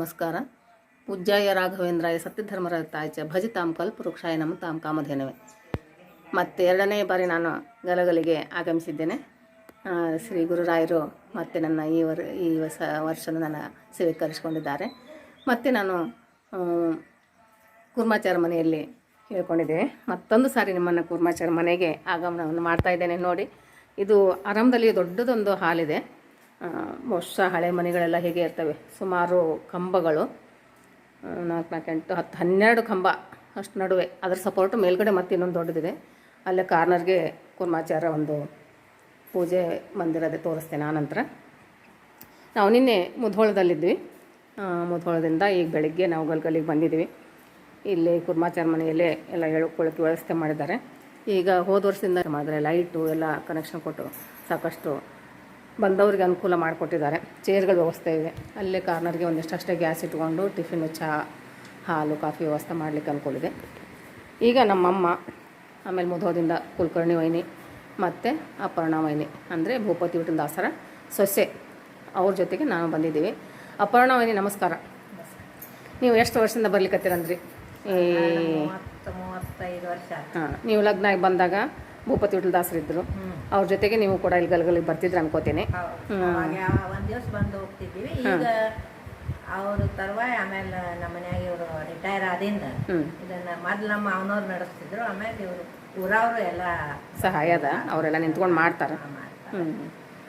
ನಮಸ್ಕಾರ. ಪೂಜ್ಯಾಯ ರಾಘವೇಂದ್ರಾಯ ತಾಮ್ ಭಜಿತಾಂ ಕಲ್ಪವೃಕ್ಷಾಯ ನಮ್ಮ ತಾಮ್ ಕಾಮಧೇನವೇ. ಮತ್ತು ಎರಡನೇ ಬಾರಿ ನಾನು ಗಲಗಲಿಗೆ ಆಗಮಿಸಿದ್ದೇನೆ. ಶ್ರೀ ಗುರುರಾಯರು ಮತ್ತೆ ನನ್ನ ಈ ವರ್, ಈ ಹೊಸ ವರ್ಷದ ನನ್ನ ಸ್ವೀಕರಿಸಿಕೊಂಡಿದ್ದಾರೆ ಮತ್ತು ನಾನು ಕುರ್ಮಾಚಾರ ಮನೆಯಲ್ಲಿ ಹೇಳ್ಕೊಂಡಿದ್ದೇನೆ ಮತ್ತೊಂದು ಸಾರಿ ನಿಮ್ಮನ್ನು ಕುರ್ಮಾಚಾರ ಮನೆಗೆ ಆಗಮನವನ್ನು ಮಾಡ್ತಾ ಇದ್ದೇನೆ ನೋಡಿ. ಇದು ಆರಂಭದಲ್ಲಿ ದೊಡ್ಡದೊಂದು ಹಾಲಿದೆ. ಬಹುಶಃ ಹಳೆ ಮನೆಗಳೆಲ್ಲ ಹೇಗೆ ಇರ್ತವೆ? ಸುಮಾರು ಕಂಬಗಳು ನಾಲ್ಕು ನಾಲ್ಕು, ಎಂಟು, ಹತ್ತು, ಹನ್ನೆರಡು ಕಂಬ ಅಷ್ಟು ನಡುವೆ. ಅದರ ಸಪೋರ್ಟ್ ಮೇಲ್ಗಡೆ ಮತ್ತೆ ಇನ್ನೊಂದು ದೊಡ್ಡದಿದೆ. ಅಲ್ಲೇ ಕಾರ್ನರ್ಗೆ ಕುರ್ಮಾಚಾರ ಒಂದು ಪೂಜೆ ಮಂದಿರದೇ ತೋರಿಸ್ತೇನೆ ಆನಂತರ ನಾವು ನಿನ್ನೆ ಮುಧೋಳದಲ್ಲಿದ್ವಿ. ಮುಧೋಳದಿಂದ ಈಗ ಬೆಳಿಗ್ಗೆ ನಾವು ಗಲ್ಗಲಿಗೆ ಬಂದಿದ್ದೀವಿ. ಇಲ್ಲಿ ಕುರ್ಮಾಚಾರ ಮನೆಯಲ್ಲೇ ಎಲ್ಲ ಹೇಳ್ಕೊಳ್ಳೋಕ್ಕೆ ವ್ಯವಸ್ಥೆ ಮಾಡಿದ್ದಾರೆ. ಈಗ ಹೋದ ವರ್ಷದಿಂದ ಮಾಡಿದ್ರೆ ಲೈಟು ಎಲ್ಲ ಕನೆಕ್ಷನ್ ಕೊಟ್ಟು ಸಾಕಷ್ಟು ಬಂದವರಿಗೆ ಅನುಕೂಲ ಮಾಡಿಕೊಟ್ಟಿದ್ದಾರೆ. ಚೇರ್ಗಳ ವ್ಯವಸ್ಥೆ ಇದೆ. ಅಲ್ಲೇ ಕಾರ್ನರ್ಗೆ ಒಂದಿಷ್ಟು ಅಷ್ಟೇ ಗ್ಯಾಸ್ ಇಟ್ಕೊಂಡು ಟಿಫಿನ್ ಚಹಾ ಹಾಲು ಕಾಫಿ ವ್ಯವಸ್ಥೆ ಮಾಡಲಿಕ್ಕೆ ಅನುಕೂಲಿದೆ ಈಗ ನಮ್ಮಮ್ಮ ಆಮೇಲೆ ಮುಧೋದಿಂದ ಕುಲಕರ್ಣಿ ವೈನಿ ಮತ್ತು ಅಪರ್ಣ ವೈನಿ ಅಂದರೆ ಭೂಪತಿ ಊಟದ ದಾಸರ ಸೊಸೆ ಅವ್ರ ಜೊತೆಗೆ ನಾನು ಬಂದಿದ್ದೀವಿ. ಅಪರ್ಣ ವೈನಿ ನಮಸ್ಕಾರ. ನೀವು ಎಷ್ಟು ವರ್ಷದಿಂದ ಬರ್ಲಿಕ್ಕತ್ತೀರಂದ್ರಿ ಈ. ಹಾಂ ನೀವು ಲಗ್ನ ಬಂದಾಗ ಭೂಪತಿ ವಿಠಲ್ ಇದ್ರು ಇದ್ದರು ಅವ್ರ ಜೊತೆಗೆ ನೀವು ಕೂಡ ಇಲ್ಲಿ ಗಲಗಲಿಗೆ ಬರ್ತಿದ್ರು ಅನ್ಕೋತೀನಿ. ಒಂದ್ ದಿವಸ ಬಂದು ಹೋಗ್ತಿದ್ವಿ. ಈಗ ಅವರು ತರುವಾಯ ಆಮೇಲೆ ನಮ್ಮ ಮನ್ಯಾಗ ಇವರು ರಿಟೈರ್ ಆದಿಂದ ಇದನ್ನ ಮೊದ್ಲು ನಮ್ಮ ಅವನವ್ರು ನಡೆಸ್ತಿದ್ರು. ಆಮೇಲೆ ಇವರು ಊರವರು ಎಲ್ಲ ಸಹಾಯ ಅದ. ಅವರೆಲ್ಲ ನಿಂತ್ಕೊಂಡು ಮಾಡ್ತಾರೆ.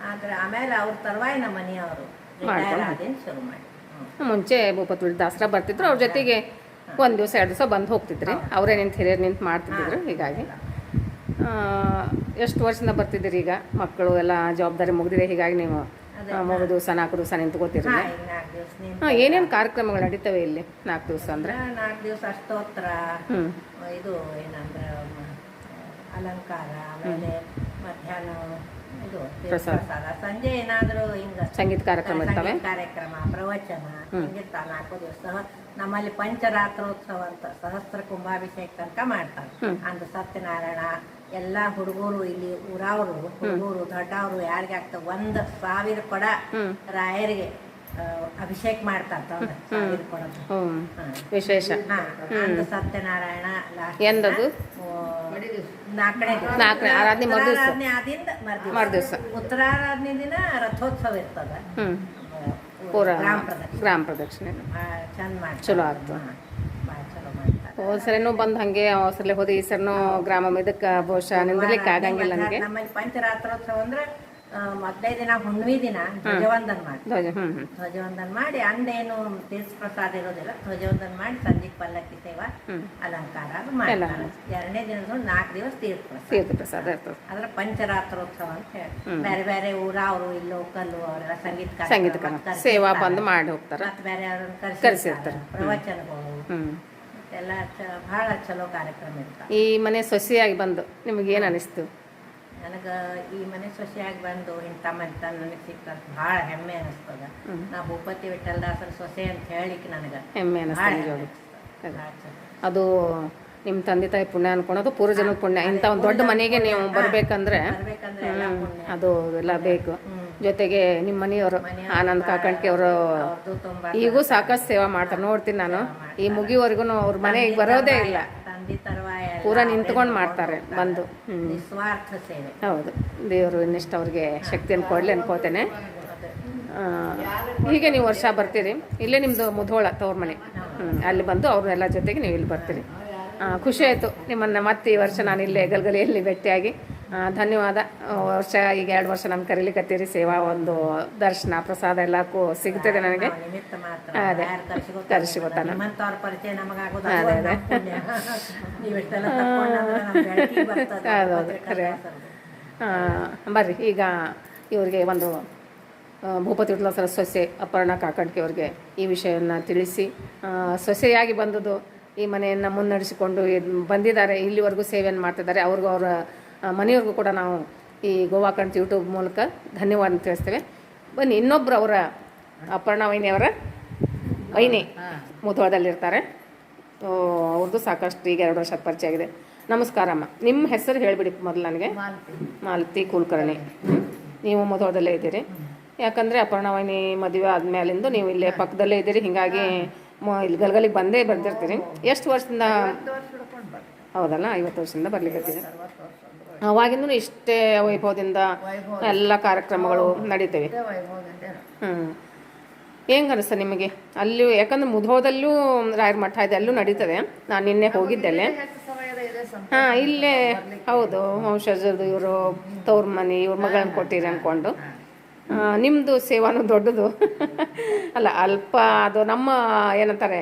ಆದ್ರೆ ಆಮೇಲೆ ಅವ್ರ ತರುವಾಯ ನಮ್ಮ ಮನೆಯವರು ರಿಟೈರ್ ಆದಿಂದ ಶುರು ಮಾಡಿ ಮುಂಚೆ ಭೂಪತಿ ದಾಸರ ಬರ್ತಿದ್ರು. ಅವ್ರ ಜೊತೆಗೆ ಒಂದ್ ದಿವಸ ಎರಡು ದಿವಸ ಬಂದು ಹೋಗ್ತಿದ್ರಿ. ಅವರೇ ನಿಂತು ಹಿರಿಯರು ನಿಂತು ಮಾಡ್ತಿದ್ರು ಹೀಗಾಗಿ ಎಷ್ಟು ವರ್ಷದಿಂದ ಬರ್ತಿದ್ದೀರಿ ಈಗ? ಮಕ್ಕಳು ಎಲ್ಲ ಜವಾಬ್ದಾರಿ ಮುಗಿದಿದೆ ಹೀಗಾಗಿ ನೀವು ಮಗದು ಮೂರು ದಿವಸ ನಾಲ್ಕು ದಿವಸ ನಿಂತ್ಕೋತೀರಿ ಹಾಂ ಏನೇನು ಕಾರ್ಯಕ್ರಮಗಳು ನಡೀತವೆ ಇಲ್ಲಿ ನಾಲ್ಕು ದಿವಸ ಅಂದ್ರೆ? ನಾಲ್ಕು ದಿವಸ ಅಷ್ಟೋತ್ತರ ಇದು ಏನಂದ್ರೆ ಅಲಂಕಾರ ಆಮೇಲೆ ಮಧ್ಯಾಹ್ನ ಇದು. ಪ್ರಸಾದ. ಸಂಜೆ ಏನಾದರೂ ಹಿಂಗ ಸಂಗೀತ ಕಾರ್ಯಕ್ರಮ ಇರ್ತವೆ? ಕಾರ್ಯಕ್ರಮ ಪ್ರವಚನ ಹಿಂಗಿರ್ತ ನಾಲ್ಕು ದಿವಸ. ನಮ್ಮಲ್ಲಿ ಪಂಚರಾತ್ರೋತ್ಸವ ಅಂತ ಸಹಸ್ರ ಕುಂಭಾಭಿಷೇಕ ತನಕ ಮಾಡ್ತಾರೆ. ಅಂದ್ರೆ ಸತ್ಯನಾರಾಯಣ ಎಲ್ಲಾ ಹುಡುಗರು ಇಲ್ಲಿ ಊರವರು ಹುಡುಗರು ದೊಡ್ಡವರು ಯಾರಿಗೆ ಆಗ್ತಾ ಒಂದ್ ಸಾವಿರ ಕೊಡ ರಾಯರಿಗೆ ಅಭಿಷೇಕ್ ಮಾಡ್ತಾರೆ ಸಾವಿರ ಕೊಡದು. ವಿಶೇಷ. ಸತ್ಯನಾರಾಯಣ ಎಂದದು? ನಾಲ್ಕನೇ ಉತ್ತರಾರಾಧನೆ ಆದಿಂದ ಮರ್ದಿವ್ಸ. ಉತ್ತರಾರಾಧನೆ ದಿನ ರಥೋತ್ಸವ ಇರ್ತದ. ಪೂರ ಗ್ರಾಮ ಪ್ರದಕ್ಷಿಣೆ. ಗ್ರಾಮ ಪ್ರದಕ್ಷಿಣೆ. ಭಾಳ ಚಂದ ಮಾಡಿ ಚಲೋ ಆಗ್ತದೆ. ಹಾ, ಭಾಳ ಚಲೋ ಮಾಡ್ತಾರೆ ಹೋದ ಸರಿನೂ ಬಂದು ಹಾಗೆ ಅವಸರಲೆ ಹೋದ ಈ ಸರನು ಗ್ರಾಮ ಇದಕ್ಕ ಬಹುಶಃ ನಿಂದಿರ್ಲಿಕ್ಕೆ ಆಗಂಗಿಲ್ಲ ನನಗೆ ನಮ್ಮಲ್ಲಿ ಪಂಚರಾತ್ರೋತ್ಸವ ಅಂದ್ರೆ ಮೊದಲೇ ದಿನ ಹುಣ್ಣಿಮೆ ದಿನ ಧ್ವಜವಂದನ್ ಮಾಡಿ. ಧ್ವಜ ಹ್ಞೂ ಹ್ಞೂ ಧ್ವಜವಂದನ ಮಾಡಿ ಅಂದೇನು ತೀರ್ಥ ಪ್ರಸಾದ ಇರೋದಿಲ್ಲ ಧ್ವಜವಂದನ್ ಮಾಡಿ ಸಂಜೆಗೆ ಪಲ್ಲಕ್ಕಿ ಸೇವಾ ಅಲಂಕಾರ ಅದು ಮಾಡ್ತಾರೆ. ಎರಡನೇ ದಿನದ ನಾಲ್ಕು ದಿವಸ ತೀರ್ಥ ಪ್ರಸಾದ ತೀರ್ಥ ಪ್ರಸಾದ ಇರ್ತದೆ. ಅದ್ರ ಪಂಚರಾತ್ರೋತ್ಸವ ಅಂತ ಹೇಳಿ. ಬೇರೆ ಬೇರೆ ಊರ ಅವರು ಇಲ್ಲಿ ಕಲ್ಲು ಅವರೆಲ್ಲ ಸಂಗೀತ ಸಂಗೀತ ಸೇವಾ ಬಂದು ಮಾಡಿ ಹೋಗ್ತಾರೆ. ಮತ್ತೆ ಬೇರೆ ಅವ್ರನ್ನ ಕರ್ಸಿರ್ತಾರೆ. ಪ್ರವಚನಗಳು. ಎಲ್ಲ ಚ- ಬಹಳ ಚಲೋ ಕಾರ್ಯಕ್ರಮ ಇರ್ತಾವ ಈ ಮನೆ ಸೊಸೆಯಾಗಿ ಬಂದು ನಿಮಗೆ ಏನು ಅನಿಸ್ತು? ನನಗೆ ಈ ಮನೆ ಸೊಸೆಯಾಗಿ ಬಂದು ಇಂಥ ಮನೆ ನನಗೆ ಸಿಕ್ಕಂತ ಬಹಳ ಹೆಮ್ಮೆ ಅನಿಸ್ತದ. ನಾ ಭೂಪತಿ ವಿಠಲದಾಸರ ಸೊಸೆ ಅಂತ ಹೇಳಿಕ್ಕೆ ನನಗೆ ಹೆಮ್ಮೆ ಅನಿಸ್ತು. ನಿಜವಾಗ್ಲೂ. ಅನಿಸ್ತದ. ಭಾಳ ಚಲೋ. ಅದು ನಿಮ್ಮ ತಂದೆ ತಾಯಿ ಪುಣ್ಯ ಅನ್ಕೊಳೋದು ಪೂರ್ವಜನ ಪುಣ್ಯ. ಇಂಥ ಒಂದು ದೊಡ್ಡ ಮನೆಗೆ ನೀವು ಬರಬೇಕಂದ್ರೆ ಬರ್ಬೇಕಂದ್ರೆ ಎಲ್ಲ ಪುಣ್ಯ. ಅದು ಎಲ್ಲ ಬೇಕು. ಜೊತೆಗೆ ನಿಮ್ಮ ಮನೆಯವರು ಆನಂದ್ ಕಾಕಣ್ಕಿ ಅವರು ಈಗೂ ಸಾಕಷ್ಟು ಸೇವಾ ಮಾಡ್ತಾರೆ. ನೋಡ್ತೀನಿ ನಾನು. ಈ ಮುಗಿವರೆಗೂ ಅವ್ರ ಮನೆಗೆ ಬರೋದೇ ಇಲ್ಲ. ಪೂರ ನಿಂತ್ಕೊಂಡು ಮಾಡ್ತಾರೆ ಬಂದು. ಹೌದು. ದೇವರು ಇನ್ನಿಷ್ಟು ಅವ್ರಿಗೆ ಶಕ್ತಿಯನ್ನು ಕೊಡಲಿ ಅನ್ಕೋತೇನೆ. ಹೀಗೆ ನೀವು ವರ್ಷ ಬರ್ತೀರಿ. ಇಲ್ಲೇ ನಿಮ್ಮದು ಮುಧೋಳ ತವ್ರ ಮನೆ. ಅಲ್ಲಿ ಬಂದು ಅವ್ರನ್ನೆಲ್ಲ ಜೊತೆಗೆ ನೀವು ಇಲ್ಲಿ ಬರ್ತೀರಿ. ಖುಷಿ ಆಯಿತು. ನಿಮ್ಮನ್ನು ಮತ್ತೆ ಈ ವರ್ಷ ನಾನು ಇಲ್ಲೇ ಗಲ್ಗಲಿಯಲ್ಲಿ ಭೇಟಿಯಾಗಿ. ಧನ್ಯವಾದ. ವರ್ಷ ಈಗ ಎರಡು ವರ್ಷ ನಮ್ಗೆ ಕರೀಲಿಕ್ಕತ್ತೀರಿ ಸೇವಾ ಒಂದು ದರ್ಶನ ಪ್ರಸಾದ ಎಲ್ಲಕ್ಕೂ ಸಿಗ್ತದೆ ನನಗೆ. ಅದೇ. ನಮ್ಮ ನಮ್ಮ. ಹೌದೌದು, ಖರೆ. ಆ, ಬರ್ರಿ ಈಗ ಇವ್ರಿಗೆ ಒಂದು ಭೂಪತಿ ವಿಠಲಸರ ಸೊಸೆ ಅಪರ್ಣ ಕಾಕಡ್ಕೆ ಅವ್ರಿಗೆ ಈ ವಿಷಯವನ್ನು ತಿಳಿಸಿ ಸೊಸೆಯಾಗಿ ಬಂದದ್ದು ಈ ಮನೆಯನ್ನು ಮುನ್ನಡೆಸಿಕೊಂಡು ಬಂದಿದ್ದಾರೆ ಇಲ್ಲಿವರೆಗೂ ಸೇವೆಯನ್ನು ಮಾಡ್ತಿದ್ದಾರೆ ಅವ್ರಿಗೂ ಅವರ ಮನೆಯವ್ರಿಗೂ ಕೂಡ ನಾವು ಈ ಗೋವಾ ಕಂಟ್ ಯೂಟ್ಯೂಬ್ ಮೂಲಕ ಧನ್ಯವಾದ ತಿಳಿಸ್ತೇವೆ. ಬನ್ನಿ ಇನ್ನೊಬ್ಬರು ಅವರ ಅಪರ್ಣ ವೈನಿ ಅವರ ವೈನಿ ಮುಧೋಳದಲ್ಲಿರ್ತಾರೆ ಆ, ಅವ್ರದ್ದು ಸಾಕಷ್ಟು ಈಗ ಎರಡು ವರ್ಷದ ಪರಿಚಯ ಆಗಿದೆ. ನಮಸ್ಕಾರಮ್ಮ ನಿಮ್ಮ ಹೆಸರು ಹೇಳಿಬಿಡಿ ಮೊದಲು ನನಗೆ. ಮಾಲ್ತಿ. ಕುಲಕರ್ಣಿ. ನೀವು ಮುಧೋಳದಲ್ಲೇ ಇದ್ದೀರಿ. ಯಾಕಂದರೆ ಅಪರ್ಣವಾಹಿನಿ ಮದುವೆ ಆದಮೇಲಿಂದು ನೀವು ಇಲ್ಲೇ ಪಕ್ಕದಲ್ಲೇ ಇದ್ದೀರಿ. ಹೀಗಾಗಿ ಇಲ್ಲಿ ಗಲ್ಗಲಿಗೆ ಬಂದೇ ಬಂದಿರ್ತೀರಿ ಎಷ್ಟು ವರ್ಷದಿಂದ ಹೌದಲ್ಲ ಐವತ್ತು ವರ್ಷದಿಂದ ಬರ್ಲಿಕ್ಕೆ ಅವಾಗಿಂದೂ ಇಷ್ಟೇ ವೈಭವದಿಂದ ಎಲ್ಲ ಕಾರ್ಯಕ್ರಮಗಳು ನಡೀತವೆ. ಹ್ಞೂ ಹೆಂಗೆ ಅನಿಸ್ತ ನಿಮಗೆ? ಅಲ್ಲಿ ಯಾಕಂದ್ರೆ ಮುಧೋದಲ್ಲೂ ರಾಯರ ಮಠ ಇದೆ ಅಲ್ಲೂ ನಡೀತದೆ. ನಾನು ನಿನ್ನೆ ಹೋಗಿದ್ದೆ ಹೆಚ್ಚು ಸಮಯದ ಇದೆ ಸಂತ ಹಾಂ ಇಲ್ಲೇ ಹೌದು ವಂಶಜದು ಇವರು ತವ್ರ ಮನೆ ಇವ್ರ ಮಗಳನ್ನ ಕೊಟ್ಟಿರಿ ಅಂದ್ಕೊಂಡು ನಿಮ್ಮದು ಸೇವಾನು ದೊಡ್ಡದು. ಅಲ್ಲ ಅಲ್ಪ ಅದು ನಮ್ಮ ಏನಂತಾರೆ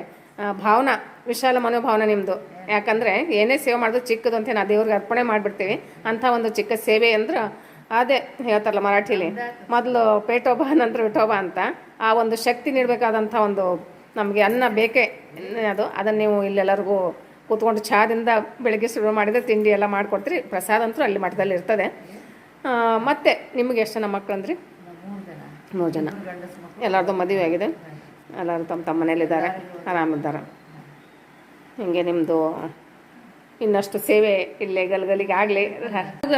ಭಾವನಾ, ವಿಶಾಲ ಮನೋಭಾವನೆ ನಿಮ್ಮದು ಯಾಕಂದರೆ ಏನೇ ಸೇವೆ ಮಾಡಿದ್ರು ಚಿಕ್ಕದು ಅಂತ ನಾವು ದೇವ್ರಿಗೆ ಅರ್ಪಣೆ ಮಾಡಿಬಿಡ್ತೀವಿ. ಅಂಥ ಒಂದು ಚಿಕ್ಕ ಸೇವೆ ಅಂದ್ರೆ ಅದೇ ಹೇಳ್ತಾರಲ್ಲ ಮರಾಠಿಲಿ, ಮೊದಲು ಪೇಟೋಬ ನಂತರ ವಿಠೋಬ ಅಂತ. ಆ ಒಂದು ಶಕ್ತಿ ನೀಡಬೇಕಾದಂಥ ಒಂದು ನಮಗೆ ಅನ್ನ ಬೇಕೇ ಅದು. ಅದನ್ನು ನೀವು ಇಲ್ಲೆಲ್ಲರಿಗೂ ಕೂತ್ಕೊಂಡು ಚಹಾದಿಂದ ಬೆಳಗ್ಗೆ ಶುರು ಮಾಡಿದರೆ ತಿಂಡಿ ಎಲ್ಲ ಮಾಡಿಕೊಡ್ತೀರಿ. ಪ್ರಸಾದ ಅಂತೂ ಅಲ್ಲಿ ಮಠದಲ್ಲಿ ಇರ್ತದೆ. ಮತ್ತೆ ನಿಮಗೆ ಎಷ್ಟು ಜನ ಮಕ್ಕಳು ಅಂದ್ರಿ ಮೂರು ಜನ. ಎಲ್ಲರದ್ದು ಮದುವೆ ಆಗಿದೆ. ಎಲ್ಲರೂ ತಮ್ಮ ತಮ್ಮ ಮನೇಲಿದ್ದಾರೆ ಆರಾಮಿದ್ದಾರೆ. ಹಿಂಗೆ ನಿಮ್ಮದು ಇನ್ನಷ್ಟು ಸೇವೆ ಇಲ್ಲೇ ಗಲ್ಗಲಿಗೆ ಆಗಲಿ.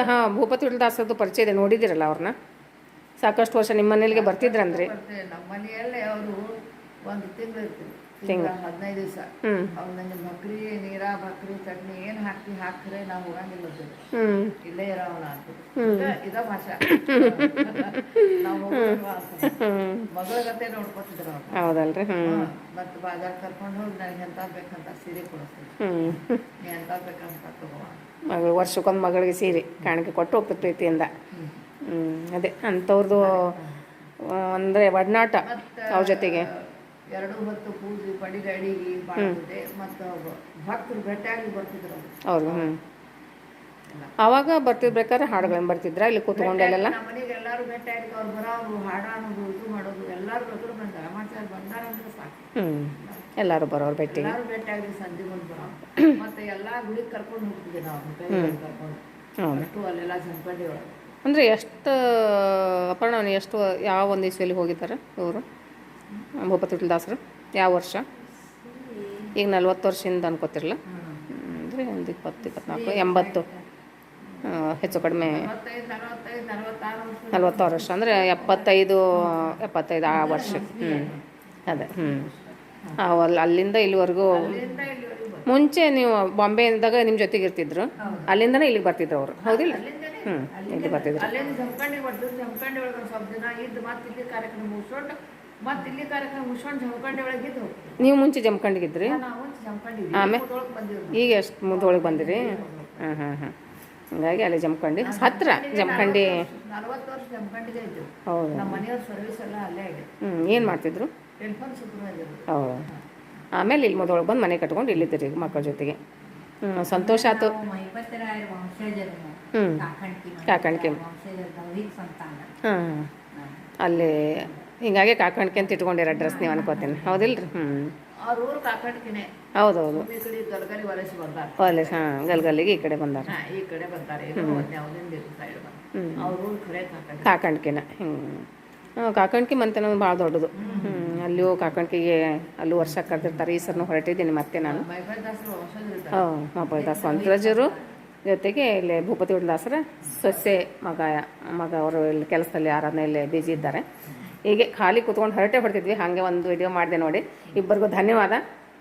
ಹಾಂ, ಭೂಪತಿ ವಿಳದಾಸದ್ದು ಪರಿಚಯ ಇದೆ, ನೋಡಿದ್ದೀರಲ್ಲ ಅವ್ರನ್ನ? ಸಾಕಷ್ಟು ವರ್ಷ ನಿಮ್ಮ ಮನೇಲಿಗೆ ಬರ್ತಿದ್ರಂದ್ರಿ. ನಮ್ಮ ಮನೆಯಲ್ಲೇ ಅವರು ಒಂದು ತಿಂಗಳು ತಿಂಗ್ಳು. ಹದಿನೈದು ದಿವಸ. ಅವ್ರು ನನಗೆ ಬಕ್ರಿ ನೀರ ಬಕ್ರಿ ಚಟ್ನಿ ಏನು ಹಾಕಿ ಹಾಕ್ರೆ ನಾವು ಹೋಗಂಗಿಲ್ಲ ಇಲ್ಲೇ ಇರೋಣ ಅಂತ. ಇದ- ಭಾಷಾ. ನಾವು. ಮಗಳ ಗತೆ ನೋಡ್ಕೊತಿದ್ರು ಹೌದಲ್ರಿ ಮತ್ತೆ ಬಾಜಾರ್ ಕರ್ಕೊಂಡು ಹೋಗಿ ನನಗೆ ಎಂತ ಬೇಕಂತ ಸೀರೆ ಕೊಡ್ತೀನಿ ನೀ ಎಂತ ಬೇಕಂತ ತಗೋ ಮಗಳು ವರ್ಷಕ್ಕೊಂದು ಮಗಳಿಗೆ ಸೀರೆ ಕಾಣಿಕೆ ಕೊಟ್ಟು ಹೋಗ್ತದೆ ಪ್ರೀತಿಯಿಂದ. ಹ್ಞೂ ಅದೇ. ಅಂಥವ್ರದ್ದು ಅಂದರೆ ಒಡನಾಟ ಅವ್ರ ಜೊತೆಗೆ. ಎರಡು ಹೊತ್ತು ಪೂಜೆ ಪಡಿಗೆ ಅಡಿಗೆ ಮಾಡ್ತಿದ್ದೆ ಮತ್ತು ಭಕ್ತರು ಭೇಟಿಯಾಗಿ ಬರ್ತಿದ್ರು ಅವ್ರು. ಅವಾಗ ಹ್ಞೂ ಆವಾಗ ಬರ್ತಿರ್ಬೇಕಾದ್ರೆ ಹಾಡುಗಳನ್ನ ಬರ್ತಿದ್ರ? ಇಲ್ಲಿ ಕೂತ್ಕೊಂಡೆಲ್ಲ ಮನೆಗೆ ಎಲ್ಲರೂ ಭೇಟಿಯಾಗಿ ಅವ್ರು ಬರೋರು ಹಾಡಾಡೋದು ಇದು ಮಾಡೋದು ಎಲ್ಲರೂ ಎದುರು ಬಂದ ರಾಮಾಚಾರ್ಯ ಬಂದಾರ ಅಂದ್ರೆ ಸಾಕು. ಎಲ್ಲರೂ ಬರೋರು ಭೇಟಿ. ಎಲ್ಲರೂ ಭೇಟಿಯಾಗಿ ಸಂಜೆ ಬಂದು ಬರೋ ಮತ್ತೆ ಎಲ್ಲಾ ಗುಡಿಗೆ ಕರ್ಕೊಂಡು ಹೋಗ್ತಿದ್ದೆ ನಾವು ಕರ್ಕೊಂಡು. ಅಷ್ಟು ಅಲ್ಲೆಲ್ಲ ಜಂಪಡಿ ಒಳಗೆ ಅಂದರೆ ಎಷ್ಟು ಅಪರ್ಣ ಎಷ್ಟು ಯಾವ ಒಂದು ಇಸ್ವಿಯಲ್ಲಿ ಹೋಗಿದ್ದಾರೆ ಇವರು? ಭೂಪತಿ ದಾಸರು. ಯಾವ ವರ್ಷ? ಈಗ ನಲ್ವತ್ತು ವರ್ಷದಿಂದ ಅನ್ಕೋತಿರಲ್ಲ ಅಂದರೆ ಒಂದು ಇಪ್ಪತ್ತು, ಇಪ್ಪತ್ನಾಲ್ಕು, ಎಂಬತ್ತು. ಹೆಚ್ಚು ಕಡಿಮೆ ನಲವತ್ತಾರು ವರ್ಷ. ಅಂದರೆ ಎಪ್ಪತ್ತೈದು ಎಪ್ಪತ್ತೈದು ಆ ವರ್ಷ. ಹ್ಞೂ ಅದೇ ಹ್ಞೂ ಅಲ್ಲಿ ಅಲ್ಲಿಂದ ಇಲ್ಲಿವರೆಗೂ ಮುಂಚೆ ನೀವು ಬಾಂಬೆ ಇದ್ದಾಗ ನಿಮ್ಮ ಜೊತೆಗೆ ಇರ್ತಿದ್ರು. ಅಲ್ಲಿಂದನೇ ಇಲ್ಲಿಗೆ ಬರ್ತಿದ್ರು ಅವರು. ಹೌದಿಲ್ಲ? ಹ್ಞೂ ಇಲ್ಲಿ ಬರ್ತಿದ್ರು. ಮತ್ತೆ ಇಲ್ಲಿ ಕಾರ್ಯಕ್ರಮ ಮುಗಿಸ್ಕೊಂಡು ಜಮಖಂಡಿ ಒಳಗೆ ಇದ್ದು. ನೀವು ಮುಂಚೆ ಜಮಖಂಡಿಗಿದ್ರಿ? ನಾವು ಜಮಖಂಡಿ ಆಮೇಲೆ? ಈಗ ಎಷ್ಟು ಮುಂದೊಳಗೆ ಬಂದಿರಿ? ಹಾಂ ಹಾಂ ಹಾಂ ಹಂಗಾಗಿ ಅಲ್ಲಿ ಜಮ್ಕಂಡಿ ಹತ್ರ ಜಮ್ಕಂಡಿ ನಲವತ್ತು ವರ್ಷ ಜಮಖಂಡಿಗೆ ಇದ್ದೆವು ಹೌದು? ನಮ್ಮ ಮನೆಯವ್ರ ಸರ್ವಿಸ್ ಎಲ್ಲ ಅಲ್ಲೇ ಆಗಿದೆ ಹ್ಞೂ ಏನು ಮಾಡ್ತಿದ್ರು? ಟೆಲಿಫೋನ್ ಸೂಪರ್ವೈಸರ್ ಹೌದು? ಆಮೇಲೆ ಇಲ್ಲಿ ಮುದ್ದೊಳಗೆ ಬಂದು ಮನೆ ಕಟ್ಕೊಂಡು ಇಲ್ಲಿದ್ದೀರಿ ಮಕ್ಕಳ ಜೊತೆಗೆ. ಹ್ಞೂ ಸಂತೋಷ ಆಯ್ತು ಹ್ಞೂ ಕಾಕಣ್ಕಿ ಹಾಂ ಅಲ್ಲಿ ಹಿಂಗಾಗಿ ಕಾಕಣ್ಕೆ ಅಂತ ಇಟ್ಕೊಂಡಿರ ಡ್ರೆಸ್ ನೀವು ಅನ್ಕೋತೀನಿ. ಹೌದಿಲ್ಲ ರೀ ಹ್ಞೂ ಹೌದೌದು. ಅಲ್ಲಿ ಹಾಂ ಗಲ್ಗಲ್ಲಿಗೆ ಈ ಕಡೆ ಬಂದಾರ. ಕಾಕಂಡ್ಕಿನ ಕಾಕಂಡ್ಕಿ ಹ್ಞೂ ಕಾಕಣ್ಕಿ. ಹಾಂ ಕಾಕಣ್ಕಿ ಮಂತೆನ ಭಾಳ ದೊಡ್ಡದು. ಹ್ಞೂ ಅಲ್ಲಿಯೂ ಕಾಕಣ್ಕಿಗೆ ಅಲ್ಲೂ ವರ್ಷ ಕರೆದಿರ್ತಾರೆ ಈ ಸರ್ನು ಹೊರಟಿದ್ದೀನಿ ಮತ್ತೆ ನಾನು. ಮೈಬದಾಸರು ವಂಶಜರು ಹಾಂ ಮಹಾಪದಾಸ ವಂತರಾಜರು ಜೊತೆಗೆ ಇಲ್ಲಿ ಭೂಪತಿ ದಾಸರ ಸೊಸೆ ಮಗ ಮಗ ಅವರು ಇಲ್ಲಿ ಕೆಲಸದಲ್ಲಿ ಆರಾಧನೆಯಲ್ಲಿ ಬ್ಯುಸಿ ಇದ್ದಾರೆ. ಹೀಗೆ ಖಾಲಿ ಕೂತ್ಕೊಂಡು ಹರಟೆ ಹೊಡ್ತಿದ್ವಿ, ಹಾಗೆ ಒಂದು ವಿಡಿಯೋ ಮಾಡಿದೆ ನೋಡಿ. ಇಬ್ಬರಿಗೂ ಧನ್ಯವಾದ.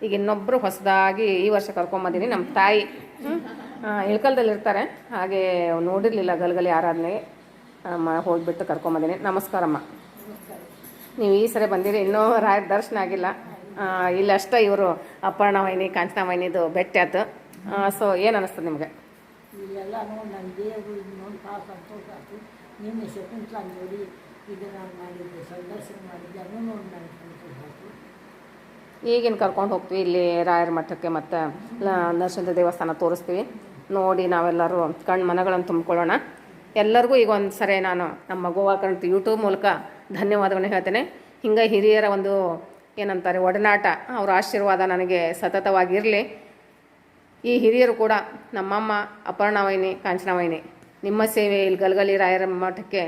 ಈಗ ಇನ್ನೊಬ್ಬರು ಹೊಸದಾಗಿ ಈ ವರ್ಷ ಕರ್ಕೊಂಬಂದಿನಿ ನಮ್ಮ ತಾಯಿ. ಇರ್ತಾರೆ. ಹಾಗೆ ನೋಡಿರಲಿಲ್ಲ ಗಲ್ಗಲಿ ಆರಾಧನೆಗೆ ಹೋಗಿಬಿಟ್ಟು ಕರ್ಕೊಂಬಂದಿನಿ. ನಮಸ್ಕಾರಮ್ಮ. ನೀವು ಈ ಸರಿ ಬಂದಿರಿ, ಇನ್ನೂ ರಾಯ ದರ್ಶನ ಆಗಿಲ್ಲ. ಇಲ್ಲಷ್ಟೇ ಇವರು, ಅಪ್ಪಣ್ಣ ವೈನಿ, ಕಾಂಚನ ವೈನಿದು ಭೇಟಿ ಆಯ್ತು ಸೊ ಏನು ಅನಿಸ್ತದೆ ನಿಮಗೆ? ಇವೆಲ್ಲ ನೋಡಿ ನನ್ನ ದೇವರು ನೋಡಿ ಭಾಳ ಸಂತೋಷ ಆಯಿತು ನಿನ್ನೆ ಶಕುಂತಲ ನೋಡಿ ಈಗಿನ ಕರ್ಕೊಂಡು ಹೋಗ್ತೀವಿ, ಇಲ್ಲಿ ರಾಯರ ಮಠಕ್ಕೆ ಮತ್ತು ನರಸಿಂಹ ದೇವಸ್ಥಾನ ತೋರಿಸ್ತೀವಿ. ನೋಡಿ ನಾವೆಲ್ಲರೂ ಕಣ್ಣು ಮನಗಳನ್ನು ತುಂಬಿಕೊಳ್ಳೋಣ. ಎಲ್ಲರಿಗೂ ಈಗ ಒಂದು ಸರಿ ನಾನು ನಮ್ಮ ಗೋವಾ ಕರ್ಣ ಯೂಟ್ಯೂಬ್ ಮೂಲಕ ಧನ್ಯವಾದಗಳನ್ನ ಹೇಳ್ತೇನೆ. ಹಿಂಗೆ ಹಿರಿಯರ ಒಂದು ಏನಂತಾರೆ ಒಡನಾಟ, ಅವರ ಆಶೀರ್ವಾದ ನನಗೆ ಸತತವಾಗಿರಲಿ. ಈ ಹಿರಿಯರು ಕೂಡ ನಮ್ಮಮ್ಮ ಅಪರ್ಣಾವೈನಿ, ಕಾಂಚನವೈನಿ, ನಿಮ್ಮ ಸೇವೆ ಇಲ್ಲಿ ಗಲಗಲಿ ರಾಯರ ಮಠಕ್ಕೆ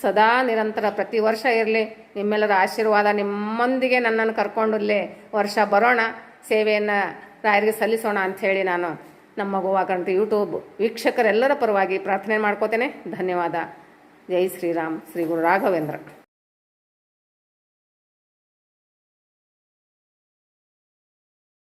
ಸದಾ ನಿರಂತರ ಪ್ರತಿ ವರ್ಷ ಇರಲಿ, ನಿಮ್ಮೆಲ್ಲರ ಆಶೀರ್ವಾದ ನಿಮ್ಮೊಂದಿಗೆ ನನ್ನನ್ನು ಕರ್ಕೊಂಡು ಇಲ್ಲಿ ವರ್ಷ ಬರೋಣ, ಸೇವೆಯನ್ನು ರಾಯರಿಗೆ ಸಲ್ಲಿಸೋಣ ಅಂಥೇಳಿ ನಾನು ನಮ್ಮ ಗೋವಾಕಂತ ಯೂಟ್ಯೂಬ್ ವೀಕ್ಷಕರೆಲ್ಲರ ಪರವಾಗಿ ಪ್ರಾರ್ಥನೆ ಮಾಡ್ಕೋತೇನೆ. ಧನ್ಯವಾದ. ಜೈ ಶ್ರೀರಾಮ್. ಶ್ರೀ ಗುರು ರಾಘವೇಂದ್ರ.